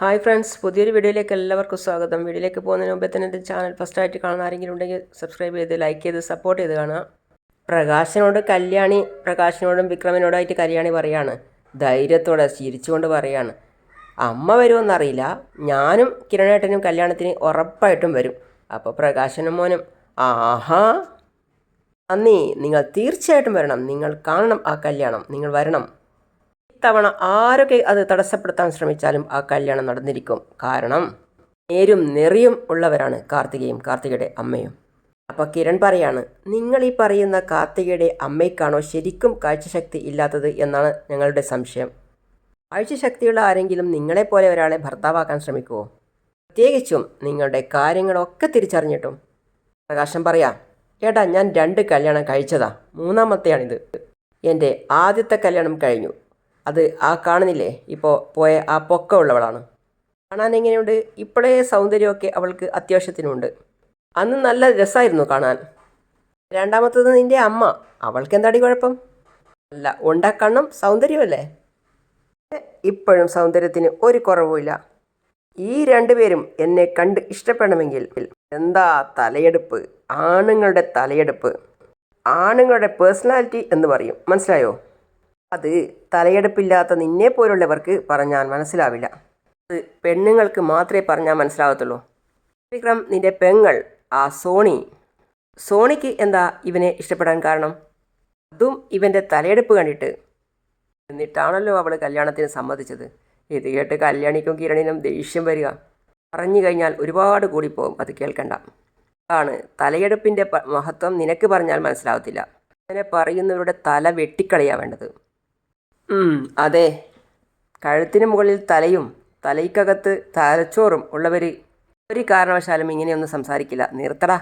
Hi friends പുതിയൊരു വീഡിയോയിലേക്ക് എല്ലാവർക്കും സ്വാഗതം. വീഡിയോയിലേക്ക് പോകുന്നതിന് മുമ്പേ തന്നെ എന്റെ ചാനൽ ഫസ്റ്റായിട്ട് കാണുന്ന ആരെങ്കിലും ഉണ്ടെങ്കിൽ സബ്സ്ക്രൈബ് ചെയ്ത് ലൈക്ക് ചെയ്ത് സപ്പോർട്ട് ചെയ്ത് കാണുക. പ്രകാശിനോട് കല്യാണി പ്രകാശിനോടും വിക്രമിനോടായിട്ട് കല്യാണി പറയാണ്. ധൈര്യത്തോടെ ചിരിച്ചുകൊണ്ട് പറയാണ്. അമ്മ വരുമെന്നറിയില്ല ഞാനും കിരണേട്ടനും കല്യാണത്തിന് ഉറപ്പായിട്ടും വരും. അപ്പോൾ പ്രകാശനും മോനും ആഹാ. നന്ദി. നിങ്ങൾ തീർച്ചയായിട്ടും വരണം. നിങ്ങൾ കാണണം ആ കല്യാണം. നിങ്ങൾ വരണം. ഇത്തവണ ആരൊക്കെ അത് തടസ്സപ്പെടുത്താൻ ശ്രമിച്ചാലും ആ കല്യാണം നടന്നിരിക്കും. കാരണം നേരും നെറിയും ഉള്ളവരാണ് കാർത്തികയും കാർത്തികയുടെ അമ്മയും. അപ്പോൾ കിരൺ പറയാണ് നിങ്ങൾ ഈ പറയുന്ന കാർത്തികയുടെ അമ്മയ്ക്കാണോ ശരിക്കും കാഴ്ചശക്തി ഇല്ലാത്തത് എന്നാണ് ഞങ്ങളുടെ സംശയം. കാഴ്ചശക്തിയുള്ള ആരെങ്കിലും നിങ്ങളെപ്പോലെ ഒരാളെ ഭർത്താവാക്കാൻ ശ്രമിക്കുമോ പ്രത്യേകിച്ചും നിങ്ങളുടെ കാര്യങ്ങളൊക്കെ തിരിച്ചറിഞ്ഞിട്ടും. പ്രകാശം പറയാം ഏട്ടാ ഞാൻ രണ്ട് കല്യാണം കഴിച്ചതാ. മൂന്നാമത്തെയാണിത്. എന്റെ ആദ്യത്തെ കല്യാണം കഴിഞ്ഞു. അത് ആ കാണുന്നില്ലേ? ഇപ്പോൾ പോയ ആ പൊക്ക ഉള്ളവളാണ്. കാണാൻ എങ്ങനെയുണ്ട്? ഇപ്പോഴേ സൗന്ദര്യമൊക്കെ അവൾക്ക് അത്യാവശ്യത്തിനുണ്ട്. അന്ന് നല്ല രസമായിരുന്നു കാണാൻ. രണ്ടാമത്തത് നിന്റെ അമ്മ. അവൾക്ക് എന്താടി കുഴപ്പം? അല്ല ഉണ്ടാക്കണം സൗന്ദര്യമല്ലേ? ഇപ്പോഴും സൗന്ദര്യത്തിന് ഒരു കുറവുമില്ല. ഈ രണ്ടുപേരും എന്നെ കണ്ട് ഇഷ്ടപ്പെടണമെങ്കിൽ എന്താ തലയെടുപ്പ്? ആണുങ്ങളുടെ തലയെടുപ്പ്. ആണുങ്ങളുടെ പേഴ്സണാലിറ്റി എന്ന് പറയും. മനസ്സിലായോ? അത് തലയെടുപ്പില്ലാത്ത നിന്നെ പോലുള്ളവർക്ക് പറഞ്ഞാൽ മനസ്സിലാവില്ല. അത് പെണ്ണുങ്ങൾക്ക് മാത്രമേ പറഞ്ഞാൽ മനസ്സിലാവത്തുള്ളൂ. വിക്രം നിന്റെ പെങ്ങൾ ആ സോണി. സോണിക്ക് എന്താ ഇവനെ ഇഷ്ടപ്പെടാൻ കാരണം? അതും ഇവന്റെ തലയെടുപ്പ് കണ്ടിട്ട്. എന്നിട്ടാണല്ലോ അവൾ കല്യാണത്തിന് സമ്മതിച്ചത്. ഇത് കേട്ട് കല്യാണിക്കും കിരണിനും ദേഷ്യം വരിക. പറഞ്ഞു കഴിഞ്ഞാൽ ഒരുപാട് കൂടി പോകും അത് കേൾക്കണ്ട. ആണ് തലയെടുപ്പിന്റെ മഹത്വം നിനക്ക് പറഞ്ഞാൽ മനസ്സിലാവത്തില്ല. അങ്ങനെ പറയുന്നവരുടെ തല വെട്ടിക്കളയാ വേണ്ടത്. അതെ. കഴുത്തിന് മുകളിൽ തലയും തലയ്ക്കകത്ത് തലച്ചോറും ഉള്ളവർ ഒരു കാരണവശാലും ഇങ്ങനെയൊന്നും സംസാരിക്കില്ല. നിർത്തടാ.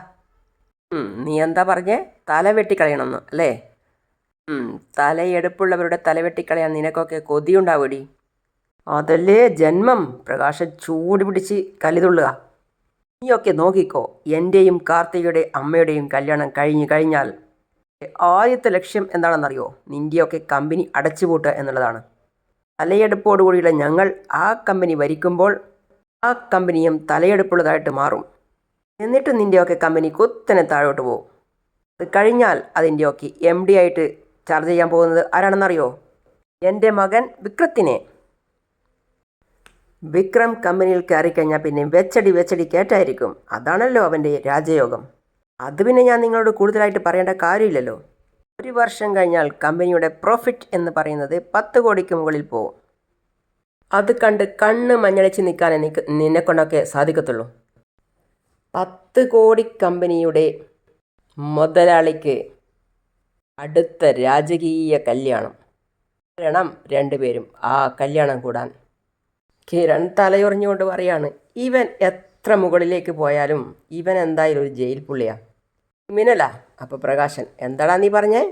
നീ എന്താ പറഞ്ഞേ? തല വെട്ടിക്കളയണമെന്ന് അല്ലേ? തലയെടുപ്പുള്ളവരുടെ തല വെട്ടിക്കളയാൻ നിനക്കൊക്കെ കൊതിയുണ്ടാവൂടി അതല്ലേ ജന്മം. പ്രകാശം ചൂട് പിടിച്ച് കലിതുള്ളുക നീയൊക്കെ നോക്കിക്കോ എന്റെയും കാർത്തികയുടെ അമ്മയുടെയും കല്യാണം കഴിഞ്ഞു കഴിഞ്ഞാൽ ആദ്യത്തെ ലക്ഷ്യം എന്താണെന്നറിയോ? നിന്റെയൊക്കെ കമ്പനി അടച്ചുപൂട്ടുക എന്നുള്ളതാണ്. തലയെടുപ്പോടുകൂടിയുള്ള ഞങ്ങൾ ആ കമ്പനി ഭരിക്കുമ്പോൾ ആ കമ്പനിയും തലയെടുപ്പുള്ളതായിട്ട് മാറും. എന്നിട്ട് നിന്റെയൊക്കെ കമ്പനി കുത്തനെ താഴോട്ട് പോകും അത് കഴിഞ്ഞാൽ അതിന്റെയൊക്കെ എം ഡി ആയിട്ട് ചാർജ് ചെയ്യാൻ പോകുന്നത് ആരാണെന്നറിയോ? എന്റെ മകൻ വിക്രത്തിനെ. വിക്രം കമ്പനിയിൽ കയറിക്കഴിഞ്ഞാൽ പിന്നെ വെച്ചടി വെച്ചടി കേട്ടായിരിക്കും അതാണല്ലോ അവന്റെ രാജയോഗം. അത് പിന്നെ ഞാൻ നിങ്ങളോട് കൂടുതലായിട്ട് പറയേണ്ട കാര്യമില്ലല്ലോ. ഒരു വർഷം കഴിഞ്ഞാൽ കമ്പനിയുടെ പ്രോഫിറ്റ് എന്ന് പറയുന്നത് പത്ത് കോടിക്ക് മുകളിൽ പോകും. അത് കണ്ട് കണ്ണ് മഞ്ഞളിച്ച് നിൽക്കാൻ എനിക്ക് നിന്നെക്കൊണ്ടൊക്കെ സാധിക്കത്തുള്ളൂ. പത്ത് കോടി കമ്പനിയുടെ മുതലാളിക്ക് അടുത്ത രാജകീയ കല്യാണം. വരണം രണ്ടുപേരും ആ കല്യാണം കൂടാൻ കിരൺ തലയൊറിഞ്ഞുകൊണ്ട് പറയാണ് ഇവൻ എത്ര മുകളിലേക്ക് പോയാലും ഇവൻ എന്തായാലും ഒരു ജയിൽ പുള്ളിയാ. ക്രിമിനലാ. അപ്പോൾ പ്രകാശൻ എന്താടാ നീ പറഞ്ഞേ?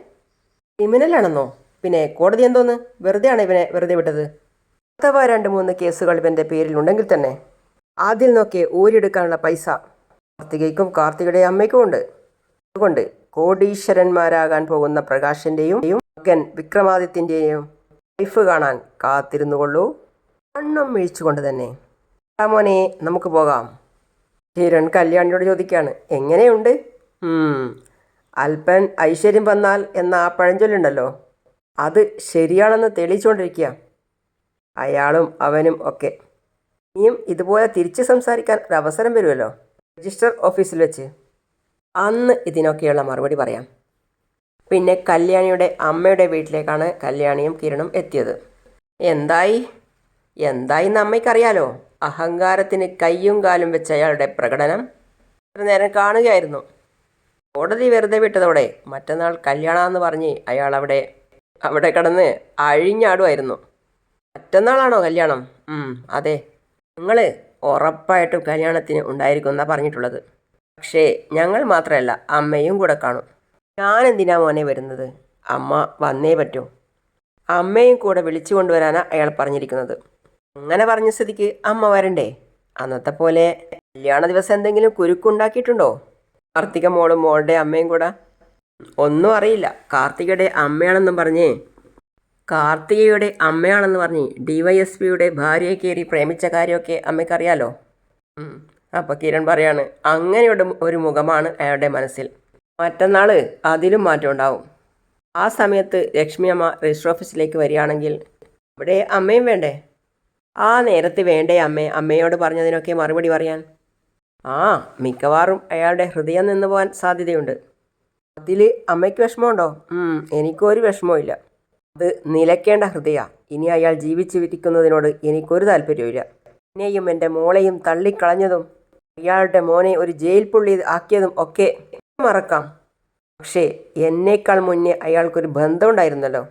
ക്രിമിനലാണെന്നോ? പിന്നെ കോടതി എന്തോന്ന്? വെറുതെയാണ് ഇവനെ വെറുതെ വിട്ടത്? അഥവാ രണ്ട് മൂന്ന് കേസുകൾ ഇവന്റെ പേരിലുണ്ടെങ്കിൽ തന്നെ. ആദ്യം നോക്കി ഊരിയെടുക്കാനുള്ള പൈസ. കാർത്തികയ്ക്കും കാർത്തികയുടെ അമ്മയ്ക്കും ഉണ്ട്. അതുകൊണ്ട് കോടീശ്വരന്മാരാകാൻ പോകുന്ന പ്രകാശന്റെയും മകൻ വിക്രമാദിത്യന്റെയും ലൈഫ് കാണാൻ കാത്തിരുന്നുകൊള്ളൂ. കണ്ണും മിഴിച്ചുകൊണ്ട് തന്നെ. "ആ മോനെ നമുക്ക് പോകാം. ഹിരൺ കല്യാണിയോട് ചോദിക്കുകയാണ് എങ്ങനെയുണ്ട്? "ഉം, അല്പൻ ഐശ്വര്യം വന്നാൽ എന്ന ആ പഴഞ്ചൊല്ലുണ്ടല്ലോ അത് ശരിയാണെന്ന് തെളിയിച്ചുകൊണ്ടിരിക്കുക അയാളും അവനും ഒക്കെ. ഇനിയും ഇതുപോലെ തിരിച്ച് സംസാരിക്കാൻ ഒരു അവസരം വരുമല്ലോ രജിസ്റ്റർ ഓഫീസിൽ വെച്ച്. അന്ന് ഇതിനൊക്കെയുള്ള മറുപടി പറയാം. പിന്നെ കല്യാണിയുടെ അമ്മയുടെ വീട്ടിലേക്കാണ് കല്യാണിയും കിരണും എത്തിയത്. എന്തായി? എന്തായി എന്ന് അമ്മയ്ക്കറിയാലോ. അഹങ്കാരത്തിന് കയ്യും കാലും വെച്ച അയാളുടെ പ്രകടനം ഇത്ര നേരം കാണുകയായിരുന്നു. കോടതി വെറുതെ വിട്ടതോടെ മറ്റന്നാൾ കല്യാണമെന്ന് പറഞ്ഞ് അയാൾ അവിടെ അവിടെ കിടന്ന് അഴിഞ്ഞാടുമായിരുന്നു. മറ്റന്നാളാണോ കല്യാണം? അതെ. നിങ്ങൾ ഉറപ്പായിട്ടും കല്യാണത്തിന് ഉണ്ടായിരിക്കും എന്നാണ് പറഞ്ഞിട്ടുള്ളത്. പക്ഷേ ഞങ്ങൾ മാത്രമല്ല അമ്മയും കൂടെ കാണും. ഞാൻ എന്തിനാ മോനെ വരുന്നത്? അമ്മ വന്നേ പറ്റൂ. അമ്മയും കൂടെ വിളിച്ചു കൊണ്ടുവരാനാണ് അയാൾ പറഞ്ഞിരിക്കുന്നത്. അങ്ങനെ പറഞ്ഞ സ്ഥിതിക്ക് അമ്മ വരണ്ടേ? അന്നത്തെ പോലെ കല്യാണ ദിവസം എന്തെങ്കിലും കുരുക്കുണ്ടാക്കിയിട്ടുണ്ടോ? കാർത്തിക മോളും മോളുടെ അമ്മയും കൂടെ? ഒന്നും അറിയില്ല. കാർത്തികയുടെ അമ്മയാണെന്നും പറഞ്ഞേ കാർത്തികയുടെ അമ്മയാണെന്ന് പറഞ്ഞ് ഡി വൈ എസ് പിയുടെ ഭാര്യയെ കയറി പ്രേമിച്ച കാര്യമൊക്കെ അമ്മയ്ക്കറിയാലോ. അപ്പോൾ കിരൺ പറയാണ് അങ്ങനെയുള്ള ഒരു മുഖമാണ് അയാളുടെ മനസ്സിൽ. മറ്റന്നാൾ അതിലും മാറ്റം ഉണ്ടാവും. ആ സമയത്ത് ലക്ഷ്മി അമ്മ രജിസ്റ്റർ ഓഫീസിലേക്ക് വരികയാണെങ്കിൽ അവിടെ അമ്മയും വേണ്ടേ? ആ നേരത്ത് വേണ്ടേ അമ്മേ? അമ്മയോട് പറഞ്ഞതിനൊക്കെ മറുപടി പറയാൻ. ആ മിക്കവാറും അയാളുടെ ഹൃദയം നിന്ന് പോകാൻ സാധ്യതയുണ്ട്. അതിൽ അമ്മയ്ക്ക് വിഷമമുണ്ടോ? എനിക്കൊരു വിഷമവും ഇല്ല. അത് നിലയ്ക്കേണ്ട ഹൃദയ. ഇനി അയാൾ ജീവിച്ചിരിക്കുന്നതിനോട് എനിക്കൊരു താല്പര്യവുമില്ല എന്നെയും എന്റെ മോളെയും തള്ളിക്കളഞ്ഞതും അയാളുടെ മോനെ ഒരു ജയിൽ പുള്ളി ആക്കിയതും ഒക്കെ മറക്കാം. പക്ഷേ എന്നേക്കാൾ മുന്നേ അയാൾക്കൊരു ബന്ധമുണ്ടായിരുന്നല്ലോ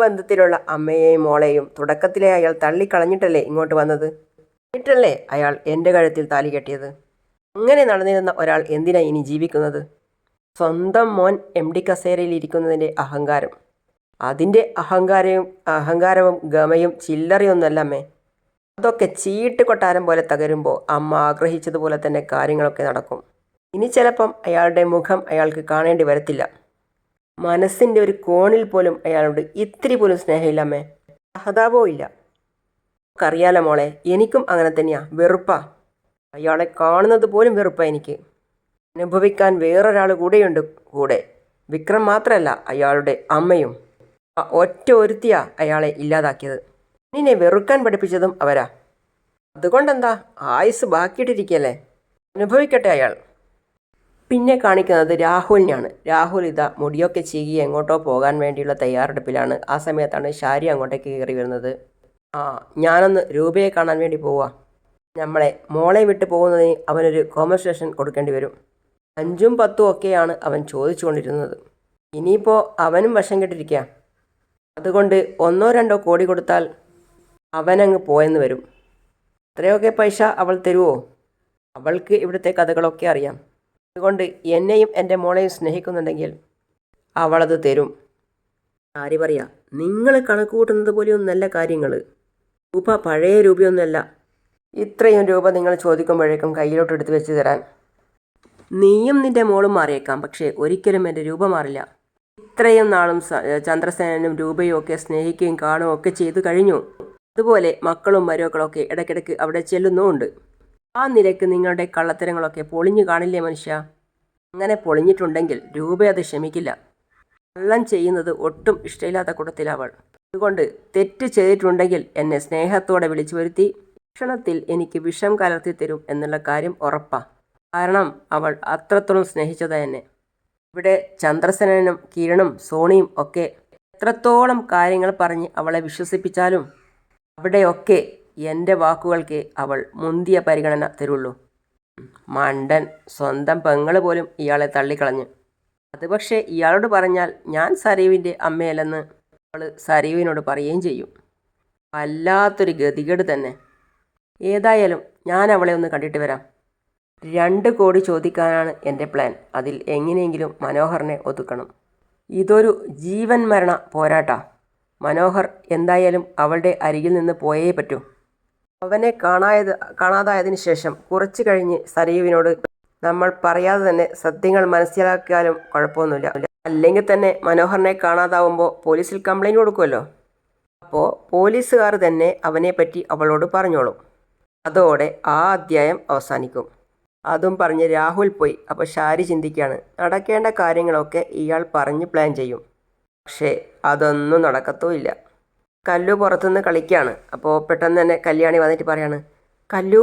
ബന്ധത്തിലുള്ള അമ്മയെയും മോളെയും തുടക്കത്തിലെ അയാൾ തള്ളിക്കളഞ്ഞിട്ടല്ലേ ഇങ്ങോട്ട് വന്നത്? എന്നിട്ടല്ലേ അയാൾ എന്റെ കഴുത്തിൽ താലി കെട്ടിയത്? അങ്ങനെ നടന്നിരുന്ന ഒരാൾ എന്തിനാ ഇനി ജീവിക്കുന്നത്? സ്വന്തം മോൻ എം ഡി കസേരയിൽ ഇരിക്കുന്നതിന്റെ അഹങ്കാരം. അതിന്റെ അഹങ്കാരവും അഹങ്കാരവും ഗമയും ചില്ലറിയൊന്നല്ലമ്മേ അതൊക്കെ ചീട്ട് കൊട്ടാരം പോലെ തകരുമ്പോൾ അമ്മ ആഗ്രഹിച്ചതുപോലെ തന്നെ കാര്യങ്ങളൊക്കെ നടക്കും. ഇനി ചിലപ്പം അയാളുടെ മുഖം അയാൾക്ക് കാണേണ്ടി വരത്തില്ല. മനസ്സിന്റെ ഒരു കോണിൽ പോലും അയാളോട് ഇത്തിരി പോലും സ്നേഹമില്ല സഹതാപോ ഇല്ല. അറിയാലോ മോളെ എനിക്കും അങ്ങനെ തന്നെയാ. വെറുപ്പാ. അയാളെ കാണുന്നത് പോലും വെറുപ്പാ എനിക്ക്. അനുഭവിക്കാൻ വേറൊരാൾ കൂടെയുണ്ട് കൂടെ. വിക്രം മാത്രമല്ല അയാളുടെ അമ്മയും. ആ ഒറ്റ ഒരുത്തിയാ അയാളെ ഇല്ലാതാക്കിയത്. നിന്നെ വെറുക്കാൻ പഠിപ്പിച്ചതും അവരാ. അതുകൊണ്ടെന്താ? ആയുസ് ബാക്കിയിട്ടിരിക്കല്ലേ? അനുഭവിക്കട്ടെ അയാൾ. പിന്നെ കാണിക്കുന്നത് രാഹുലിനെയാണ്. രാഹുൽ ഇതാ മുടിയൊക്കെ ചീകി എങ്ങോട്ടോ പോകാൻ വേണ്ടിയുള്ള തയ്യാറെടുപ്പിലാണ്. ആ സമയത്താണ് ഷാരി അങ്ങോട്ടേക്ക് കയറി വരുന്നത്. ആ ഞാനൊന്ന് രൂപയെ കാണാൻ വേണ്ടി പോവാ. നമ്മളെ മോളെ വിട്ടു പോകുന്നതിന് അവനൊരു കോമ്പൻസേഷൻ കൊടുക്കേണ്ടി വരും. അഞ്ചും പത്തും ഒക്കെയാണ് അവൻ ചോദിച്ചുകൊണ്ടിരുന്നത്. ഇനിയിപ്പോൾ അവനും വശം കെട്ടിരിക്കുക അതുകൊണ്ട് ഒന്നോ രണ്ടോ കോടി കൊടുത്താൽ അവനങ്ങ് പോയെന്ന് വരും. അത്രയൊക്കെ പൈസ അവൾ തരുമോ അവൾക്ക് ഇവിടുത്തെ കഥകളൊക്കെ അറിയാം. അതുകൊണ്ട് എന്നെയും എന്റെ മോളെയും സ്നേഹിക്കുന്നുണ്ടെങ്കിൽ അവളത് തരും. ആര് പറയാ നിങ്ങൾ കണക്ക് കൂട്ടുന്നത് പോലെയൊന്നല്ല കാര്യങ്ങൾ രൂപ പഴയ രൂപയൊന്നുമല്ല. ഇത്രയും രൂപ നിങ്ങൾ ചോദിക്കുമ്പോഴേക്കും കയ്യിലോട്ട് എടുത്ത് വെച്ച് തരാൻ. നീയും നിന്റെ മോളും മാറിയേക്കാം പക്ഷേ ഒരിക്കലും എന്റെ രൂപ മാറില്ല. ഇത്രയും നാളും ചന്ദ്രസേനും ചന്ദ്രസേനനും രൂപയും ഒക്കെ സ്നേഹിക്കുകയും കാണുകയും ഒക്കെ ചെയ്തു കഴിഞ്ഞു. അതുപോലെ മക്കളും മരുമക്കളൊക്കെ ഇടയ്ക്കിടയ്ക്ക് അവിടെ ചെല്ലുന്നുമുണ്ട്. ആ നിരക്ക് നിങ്ങളുടെ കള്ളത്തരങ്ങളൊക്കെ പൊളിഞ്ഞു കാണില്ലേ മനുഷ്യ? അങ്ങനെ പൊളിഞ്ഞിട്ടുണ്ടെങ്കിൽ രൂപ അത് ക്ഷമിക്കില്ല. കള്ളം ചെയ്യുന്നത് ഒട്ടും ഇഷ്ടമില്ലാത്ത കൂട്ടത്തിലവൾ അതുകൊണ്ട് തെറ്റ് ചെയ്തിട്ടുണ്ടെങ്കിൽ എന്നെ സ്നേഹത്തോടെ വിളിച്ചു വരുത്തി. ഭക്ഷണത്തിൽ എനിക്ക് വിഷം കലർത്തി തരും എന്നുള്ള കാര്യം ഉറപ്പാ. കാരണം അവൾ അത്രത്തോളം സ്നേഹിച്ചത് എന്നെ. ഇവിടെ ചന്ദ്രസേനനും കിരണും സോണിയും ഒക്കെ എത്രത്തോളം കാര്യങ്ങൾ പറഞ്ഞ് അവളെ വിശ്വസിപ്പിച്ചാലും അവിടെയൊക്കെ എന്റെ വാക്കുകൾക്ക് അവൾ മുന്തിയ പരിഗണന തരുള്ളൂ. മണ്ടൻ സ്വന്തം പെങ്ങൾ പോലും ഇയാളെ തള്ളിക്കളഞ്ഞു. അത് പക്ഷേ ഇയാളോട് പറഞ്ഞാൽ ഞാൻ സരീവിന്റെ അമ്മയല്ലെന്ന് അവൾ സരീവിനോട് പറയുകയും ചെയ്യും. വല്ലാത്തൊരു ഗതികേട് തന്നെ. ഏതായാലും ഞാൻ അവളെ ഒന്ന് കണ്ടിട്ട് വരാം. രണ്ട് കോടി ചോദിക്കാനാണ് എന്റെ പ്ലാൻ. അതിൽ എങ്ങനെയെങ്കിലും മനോഹറിനെ ഒതുക്കണം. ഇതൊരു ജീവൻ മരണ പോരാട്ടാ. മനോഹർ എന്തായാലും അവളുടെ അരികിൽ നിന്ന് പോയേ പറ്റൂ. അവനെ കാണായത് കാണാതായതിനു ശേഷം കുറച്ചു കഴിഞ്ഞ് സരീവിനോട് നമ്മൾ പറയാതെ തന്നെ സത്യങ്ങൾ മനസ്സിലാക്കിയാലും കുഴപ്പമൊന്നുമില്ല. അല്ലെങ്കിൽ തന്നെ മനോഹറിനെ കാണാതാവുമ്പോൾ പോലീസിൽ കംപ്ലൈന്റ് കൊടുക്കുമല്ലോ? അപ്പോൾ പോലീസുകാർ തന്നെ അവനെ പറ്റി അവളോട് പറഞ്ഞോളും. അതോടെ ആ അധ്യായം അവസാനിക്കും. അതും പറഞ്ഞ് രാഹുൽ പോയി. അപ്പോൾ ഷാരി ചിന്തിക്കുകയാണ് നടക്കേണ്ട കാര്യങ്ങളൊക്കെ ഇയാൾ പറഞ്ഞ് പ്ലാൻ ചെയ്യും. പക്ഷേ അതൊന്നും നടക്കത്തുമില്ല. കല്ലു പുറത്തുനിന്ന് കളിക്കുകയാണ് അപ്പോൾ പെട്ടെന്ന് തന്നെ കല്യാണി വന്നിട്ട് പറയാണ് കല്ലു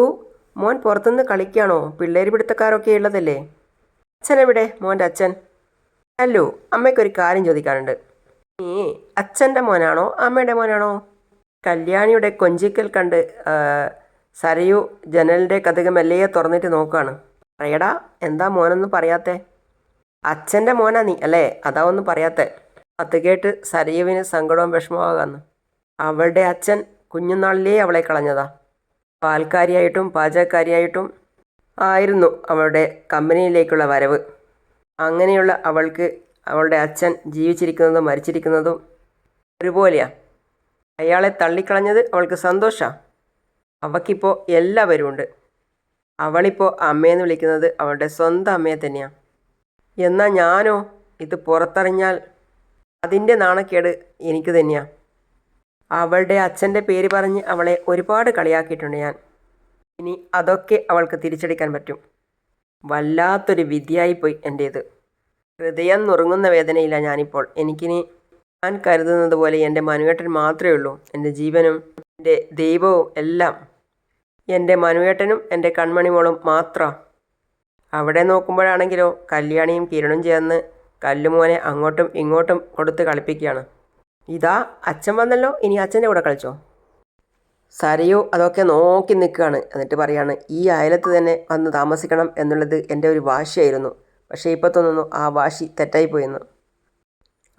മോൻ പുറത്തുനിന്ന് കളിക്കുകയാണോ പിള്ളേർ പിടുത്തക്കാരൊക്കെ ഉള്ളതല്ലേ? അച്ഛൻ അച്ഛനെവിടെ? മോന്റെ അച്ഛൻ. കല്ലു അമ്മയ്ക്കൊരു കാര്യം ചോദിക്കാനുണ്ട്. നീ അച്ഛന്റെ മോനാണോ? അമ്മയുടെ മോനാണോ? കല്യാണിയുടെ കൊഞ്ചിക്കൽ കണ്ട് സരയു ജനലിന്റെ കഥകം മെല്ലയെ തുറന്നിട്ട് നോക്കുകയാണ് പറയടാ എന്താ മോനൊന്നും പറയാത്തേ? അച്ഛന്റെ മോനാ നീ അല്ലേ? അതാ ഒന്നും പറയാത്തേ. അത് കേട്ട് സരയുവിന് സങ്കടവും വിഷമമാകാന്ന് അവളുടെ അച്ഛൻ കുഞ്ഞുനാളിലേ അവളെ കളഞ്ഞതാ. പാൽക്കാരിയായിട്ടും പാചകക്കാരിയായിട്ടും ആയിരുന്നു അവളുടെ കമ്പനിയിലേക്കുള്ള വരവ്. അങ്ങനെയുള്ള അവൾക്ക് അവളുടെ അച്ഛൻ ജീവിച്ചിരിക്കുന്നതും മരിച്ചിരിക്കുന്നതും ഒരുപോലെയാ. അയാളെ തള്ളിക്കളഞ്ഞത് അവൾക്ക് സന്തോഷമാണ് അവൾക്കിപ്പോൾ എല്ലാവരും ഉണ്ട്. അവളിപ്പോൾ അമ്മയെന്ന് വിളിക്കുന്നത് അവളുടെ സ്വന്തം അമ്മയെ തന്നെയാണ് എന്നാൽ ഞാനോ ഇത് പുറത്തറിഞ്ഞാൽ അതിന്റെ നാണക്കേട് എനിക്ക് തന്നെയാണ് അവളുടെ അച്ഛന്റെ പേര് പറഞ്ഞ് അവളെ ഒരുപാട് കളിയാക്കിയിട്ടുണ്ട് ഞാൻ. ഇനി അതൊക്കെ അവൾക്ക് തിരിച്ചടിക്കാൻ പറ്റും. വല്ലാത്തൊരു വിധിയായിപ്പോയി എന്റേത്. ഹൃദയം നുറുങ്ങുന്ന വേദനയില്ല ഞാനിപ്പോൾ. എനിക്കിനി ഞാൻ കരുതുന്നത് പോലെ എന്റെ മനുവേട്ടൻ മാത്രമേ ഉള്ളൂ. എന്റെ ജീവനും എന്റെ ദൈവവും എല്ലാം എന്റെ മനുവേട്ടനും എന്റെ കൺമണിമോളും മാത്രം. അവിടെ നോക്കുമ്പോഴാണെങ്കിലോ കല്യാണിയും കിരണും ചേർന്ന് കല്ലുമോനെ അങ്ങോട്ടും ഇങ്ങോട്ടും കൊടുത്ത് കളിപ്പിക്കുകയാണ്. ഇതാ അച്ഛൻ വന്നല്ലോ. ഇനി അച്ഛന്റെ കൂടെ കളിച്ചോ. സരയോ അതൊക്കെ നോക്കി നിൽക്കുകയാണ്. എന്നിട്ട് പറയാണ് ഈ അയലത്ത് തന്നെ വന്ന് താമസിക്കണം എന്നുള്ളത് എന്റെ ഒരു വാശിയായിരുന്നു. പക്ഷേ ഇപ്പോൾ തോന്നുന്നു ആ വാശി തെറ്റായിപ്പോയെന്ന്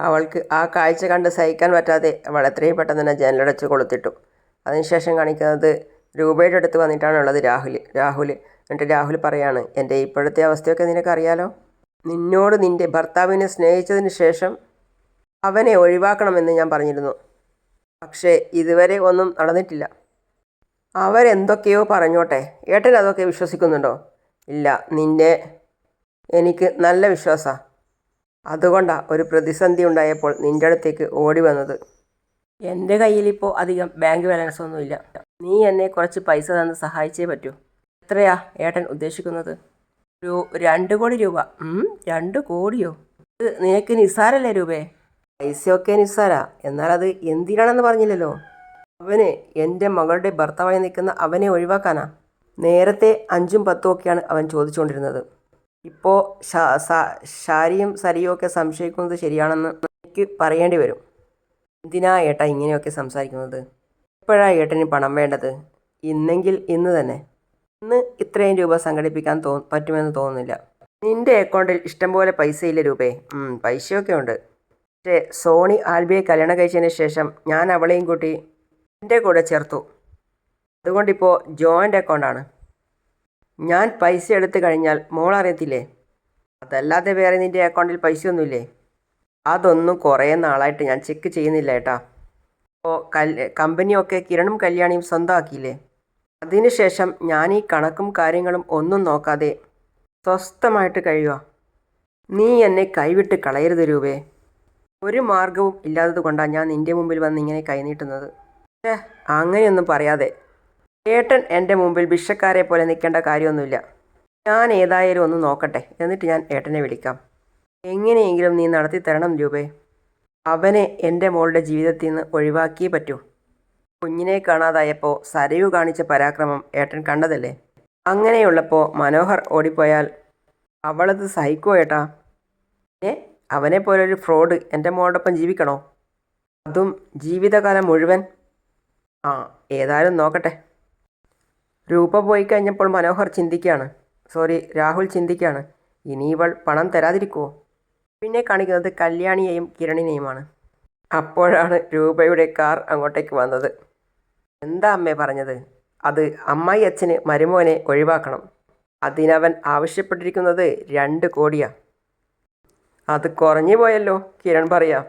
അവൾക്ക് ആ കാഴ്ച കണ്ട് സഹിക്കാൻ പറ്റാതെ അവൾ എത്രയും പെട്ടെന്ന് തന്നെ ജനലടച്ച് കൊളുത്തിട്ടു. അതിനുശേഷം കാണിക്കുന്നത് രൂപയുടെ അടുത്ത് വന്നിട്ടാണുള്ളത് രാഹുൽ. രാഹുൽ എന്നിട്ട് രാഹുൽ പറയാണ് എന്റെ ഇപ്പോഴത്തെ അവസ്ഥയൊക്കെ നിനക്കറിയാലോ? നിന്നോട് നിന്റെ ഭർത്താവിനെ സ്നേഹിച്ചതിന് ശേഷം അവനെ ഒഴിവാക്കണമെന്ന് ഞാൻ പറഞ്ഞിരുന്നു. പക്ഷേ ഇതുവരെ ഒന്നും നടന്നിട്ടില്ല. അവരെന്തൊക്കെയോ പറഞ്ഞോട്ടെ. ഏട്ടൻ അതൊക്കെ വിശ്വസിക്കുന്നുണ്ടോ? ഇല്ല. നിന്നെ എനിക്ക് നല്ല വിശ്വാസമാണ് അതുകൊണ്ടാണ് ഒരു പ്രതിസന്ധി ഉണ്ടായപ്പോൾ നിന്റെ അടുത്തേക്ക് ഓടി വന്നത്. എന്റെ കയ്യിലിപ്പോൾ അധികം ബാങ്ക് ബാലൻസ് ഒന്നുമില്ല നീ എന്നെ കുറച്ച് പൈസ തന്ന് സഹായിച്ചേ പറ്റൂ. എത്രയാ ഏട്ടൻ ഉദ്ദേശിക്കുന്നത്? ഒരു രണ്ട് കോടി രൂപ. രണ്ട് കോടിയോ? ഇത് നിനക്ക് നിസ്സാരല്ലേ രൂപേ? പൈസയൊക്കെ നിസ്സാര അത് എന്തിനാണെന്ന് പറഞ്ഞില്ലല്ലോ. അവന് എന്റെ മകളുടെ ഭർത്താവായി നിൽക്കുന്ന അവനെ ഒഴിവാക്കാനാ. നേരത്തെ അഞ്ചും പത്തും ഒക്കെയാണ് അവൻ ചോദിച്ചുകൊണ്ടിരുന്നത്. ഇപ്പോൾ ഷാരിയും സരിയും ഒക്കെ സംശയിക്കുന്നത് ശരിയാണെന്ന് എനിക്ക് പറയേണ്ടി വരും. എന്തിനാ ഏട്ടാ ഇങ്ങനെയൊക്കെ സംസാരിക്കുന്നത്? എപ്പോഴാ ഏട്ടന് പണം വേണ്ടത്? ഇന്നെങ്കിൽ ഇന്ന് തന്നെ. ഇന്ന് ഇത്രയും രൂപ സംഘടിപ്പിക്കാൻ തോ പറ്റുമെന്ന് തോന്നുന്നില്ല. നിന്റെ അക്കൗണ്ടിൽ ഇഷ്ടംപോലെ പൈസയില്ല രൂപേ? പൈസയൊക്കെ ഉണ്ട്. പക്ഷേ സോണി ആൽബിയെ കല്യാണം കഴിച്ചതിന് ശേഷം ഞാൻ അവളെയും കൂട്ടി എന്റെ കൂടെ ചേർത്തു. അതുകൊണ്ടിപ്പോൾ ജോയിന്റ് അക്കൗണ്ടാണ് ഞാൻ പൈസ എടുത്തു കഴിഞ്ഞാൽ മോൾ അറിയത്തില്ലേ? അതല്ലാതെ വേറെ നിന്റെ അക്കൗണ്ടിൽ പൈസയൊന്നുമില്ലേ അതൊന്നും കുറേ നാളായിട്ട് ഞാൻ ചെക്ക് ചെയ്യുന്നില്ല ഏട്ടാ. അപ്പോൾ കൽ കമ്പനിയൊക്കെ കിരണും കല്യാണിയും സ്വന്തമാക്കിയില്ലേ? അതിനുശേഷം ഞാൻ ഈ കണക്കും കാര്യങ്ങളും ഒന്നും നോക്കാതെ സ്വസ്ഥമായിട്ട് കഴിയുക നീ എന്നെ കൈവിട്ട് കളയരുത് രൂപേ. ഒരു മാർഗവും ഇല്ലാത്തത് കൊണ്ടാണ് ഞാൻ നിന്റെ മുമ്പിൽ വന്ന് ഇങ്ങനെ കൈനീട്ടുന്നത് ഏ അങ്ങനെയൊന്നും പറയാതെ. ഏട്ടൻ എന്റെ മുമ്പിൽ ഭിക്ഷക്കാരെ പോലെ നിൽക്കേണ്ട കാര്യമൊന്നുമില്ല. ഞാൻ ഏതായാലും ഒന്ന് നോക്കട്ടെ. എന്നിട്ട് ഞാൻ ഏട്ടനെ വിളിക്കാം. എങ്ങനെയെങ്കിലും നീ നടത്തി തരണം രൂപേ. അവനെ എന്റെ മോളുടെ ജീവിതത്തിൽ നിന്ന് ഒഴിവാക്കിയേ പറ്റൂ. കുഞ്ഞിനെ കാണാതായപ്പോൾ സരയു കാണിച്ച പരാക്രമം ഏട്ടൻ കണ്ടതല്ലേ? അങ്ങനെയുള്ളപ്പോൾ മനോഹർ ഓടിപ്പോയാൽ അവളത് സഹിക്കോ ഏട്ടാ? ഏ? അവനെ പോലൊരു ഫ്രോഡ് എന്റെ മോളോടൊപ്പം ജീവിക്കണോ? അതും ജീവിതകാലം മുഴുവൻ? ആ ഏതായാലും നോക്കട്ടെ. രൂപ പോയി കഴിഞ്ഞപ്പോൾ മനോഹർ ചിന്തിക്കുകയാണ്. സോറി രാഹുൽ ചിന്തിക്കുകയാണ്. ഇനി ഇവൾ പണം തരാതിരിക്കുമോ പിന്നെ കാണിക്കുന്നത് കല്യാണിയെയും കിരണിനെയുമാണ്. അപ്പോഴാണ് രൂപയുടെ കാർ അങ്ങോട്ടേക്ക് വന്നത്. എന്താ അമ്മേ പറഞ്ഞത്? അത് അമ്മായി അച്ഛന് മരുമോനെ ഒഴിവാക്കണം. അതിനവൻ ആവശ്യപ്പെട്ടിരിക്കുന്നത് രണ്ട് കോടിയാ. അത് കുറഞ്ഞു പോയല്ലോ കിരൺ പറയാം.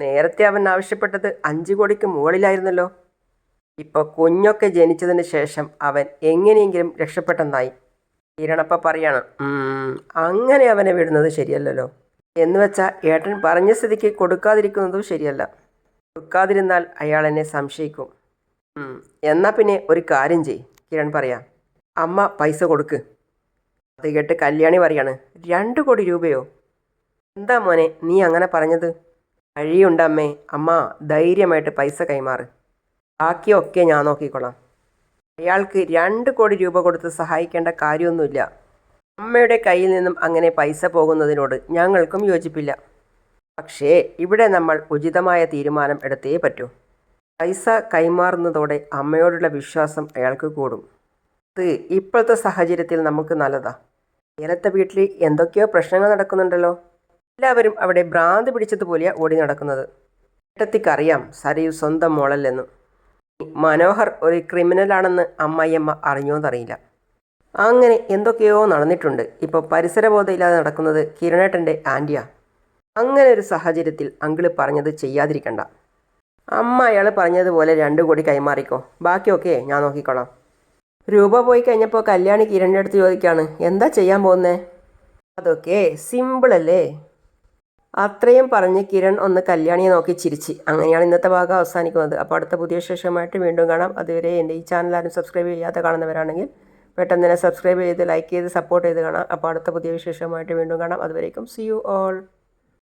നേരത്തെ അവൻ ആവശ്യപ്പെട്ടത് അഞ്ച് കോടിക്ക് മുകളിലായിരുന്നല്ലോ. ഇപ്പോൾ കുഞ്ഞൊക്കെ ജനിച്ചതിന് ശേഷം അവൻ എങ്ങനെയെങ്കിലും രക്ഷപ്പെട്ടെന്നായി. കിരണപ്പ പറയാണ് അങ്ങനെ അവനെ വിടുന്നത് ശരിയല്ലല്ലോ. എന്ന് വെച്ചാൽ ഏട്ടൻ പറഞ്ഞ സ്ഥിതിക്ക് കൊടുക്കാതിരിക്കുന്നതും ശരിയല്ല. കൊടുക്കാതിരുന്നാൽ അയാൾ എന്നെ സംശയിക്കും. "ഉം, എന്നാ പിന്നെ ഒരു കാര്യം ചെയ് കിരൺ പറയാ. അമ്മ പൈസ കൊടുക്ക്. അത് കേട്ട് കല്യാണി പറയാണ് രണ്ട് കോടി രൂപയോ? എന്താ മോനെ നീ അങ്ങനെ പറഞ്ഞത്? വഴിയുണ്ടമ്മേ അമ്മ ധൈര്യമായിട്ട് പൈസ കൈമാറ്. ബാക്കിയൊക്കെ ഞാൻ നോക്കിക്കൊള്ളാം. അയാൾക്ക് രണ്ട് കോടി രൂപ കൊടുത്ത് സഹായിക്കേണ്ട കാര്യമൊന്നുമില്ല. അമ്മയുടെ കയ്യിൽ നിന്നും അങ്ങനെ പൈസ പോകുന്നതിനോട് ഞങ്ങൾക്കും യോജിപ്പില്ല. പക്ഷേ ഇവിടെ നമ്മൾ ഉചിതമായ തീരുമാനം എടുത്തേ പറ്റൂ. പൈസ കൈമാറുന്നതോടെ അമ്മയോടുള്ള വിശ്വാസം അയാൾക്ക് കൂടും. അത് ഇപ്പോഴത്തെ സാഹചര്യത്തിൽ നമുക്ക് നല്ലതാ. നേരത്തെ വീട്ടിൽ എന്തൊക്കെയോ പ്രശ്നങ്ങൾ നടക്കുന്നുണ്ടല്ലോ. എല്ലാവരും അവിടെ ഭ്രാന്ത് പിടിച്ചതുപോലെയാണ് ഓടി നടക്കുന്നത്. ഏട്ടത്തിക്കറിയാം സരയു സ്വന്തം മോളല്ലെന്നും. മനോഹർ ഒരു ക്രിമിനലാണെന്ന് അമ്മായിയമ്മ അറിഞ്ഞോന്നറിയില്ല. അങ്ങനെ എന്തൊക്കെയോ നടന്നിട്ടുണ്ട്. ഇപ്പോൾ പരിസരബോധയില്ലാതെ നടക്കുന്നത് കിരണേട്ടന്റെ ആന്റിയാ അങ്ങനെ ഒരു സാഹചര്യത്തിൽ അങ്കിൾ പറഞ്ഞത് ചെയ്യാതിരിക്കണ്ട. അമ്മ അയാൾ പറഞ്ഞതുപോലെ രണ്ട് കോടി കൈമാറിക്കോ. ബാക്കിയൊക്കെ ഞാൻ നോക്കിക്കോളാം. രൂപ പോയി കഴിഞ്ഞപ്പോൾ കല്യാണി കിരണിന്റെ അടുത്ത് ചോദിക്കുകയാണ് എന്താ ചെയ്യാൻ പോകുന്നേ? അതൊക്കെ സിമ്പിളല്ലേ? അത്രയും പറഞ്ഞ് കിരൺ ഒന്ന് കല്യാണിയെ നോക്കി ചിരിച്ച്. അങ്ങനെയാണ് ഇന്നത്തെ ഭാഗം അവസാനിക്കുന്നത്. അപ്പോൾ അടുത്ത പുതിയ ശേഷമായിട്ട് വീണ്ടും കാണാം. അതുവരെ എന്റെ ഈ ചാനൽ ആരും സബ്സ്ക്രൈബ് ചെയ്യാതെ കാണുന്നവരാണെങ്കിൽ പെട്ടെന്ന് തന്നെ സബ്സ്ക്രൈബ് ചെയ്ത് ലൈക്ക് ചെയ്ത് സപ്പോർട്ട് ചെയ്ത് കാണാം. അപ്പോൾ അടുത്ത പുതിയ വിശേഷമായിട്ട് വീണ്ടും കാണാം. അതുവരേക്കും സി യു ഓൾ